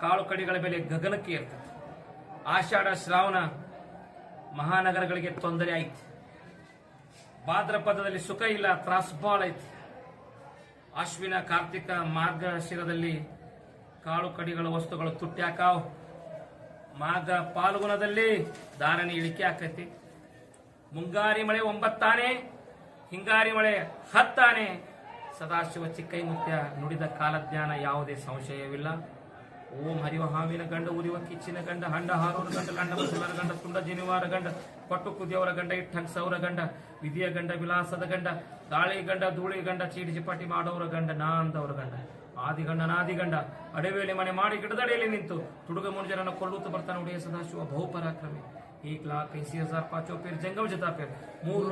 ಕಾಳು ಕಡಿಗಳ ಮೇಲೆ ಗಗನಕ್ಕೆ ಇರ್ತದೆ ಆಷಾಢ, ಶ್ರಾವಣ ಮಹಾನಗರಗಳಿಗೆ ತೊಂದರೆ ಐತಿ ಭಾದ್ರಪದದಲ್ಲಿ ಸುಖ ಇಲ್ಲ, ತ್ರಾಸ್ ಬಾಳ ಐತಿ. ಅಶ್ವಿನ, ಕಾರ್ತಿಕ ಮಾರ್ಗಶಿರದಲ್ಲಿ ಕಾಳು ಕಡಿಗಳ ವಸ್ತುಗಳು ತುಟ್ಟಿ ಹಾಕಾವ್. ಮಾಘ ಪಾಲ್ಗುಣದಲ್ಲಿ ಧಾರಣೆ ಇಳಿಕೆ ಆಕೈತಿ. ಮುಂಗಾರಿ ಮಳೆ ಒಂಬತ್ತಾನೆ, ಹಿಂಗಾರಿ ಮಳೆ ಹತ್ತಾನೆ. ಸದಾಶಿವ ಚಿಕ್ಕೈ ಮುತ್ಯ ನುಡಿದ ಕಾಲಜ್ಞಾನ ಯಾವುದೇ ಸಂಶಯವಿಲ್ಲ. ಓಂ ಹರಿವ ಹಾವಿನ ಗಂಡ ಉರಿವ ಕಿಚ್ಚಿನ ಗಂಡ ಹಂಡ ಹಾರೋರ ಗಂಡ ಗಂಡ ಮುಸಲರ ಗಂಡ ತುಂಡ ಜನಿವಾರ ಗಂಡ ಪಟ್ಟು ಕುದಿಯವರ ಗಂಡ ಇಟ್ಟಂಗ್ ಸೌರ ಗಂಡ ವಿಧಿಯ ಗಂಡ ವಿಲಾಸದ ಗಂಡ ಗಾಳಿ ಗಂಡ ಧೂಳಿ ಗಂಡ ಚೀಟಿ ಚಿಪಾಟಿ ಮಾಡೋರ ಗಂಡ ನಾ ಅಂದವರ ಗಂಡ ಆದಿಗಂಡ ನಾದಿಗಂಡ ಅಡವೇಲಿ ಮನೆ ಮಾಡಿ ಗಿಡದಡಿಯಲ್ಲಿ ನಿಂತು ತುಡುಗ ಮುನುಜರನ್ನು ಕೊಲ್ಲುತ್ತಾ ಬರ್ತಾನೆ ಉಡೆಯ ಸದಾಶಿವ ಬಹುಪರಾಕ್ರಮಿ एक लाख ऐसी हजार पांचों पेर जंगम जता पेर मूल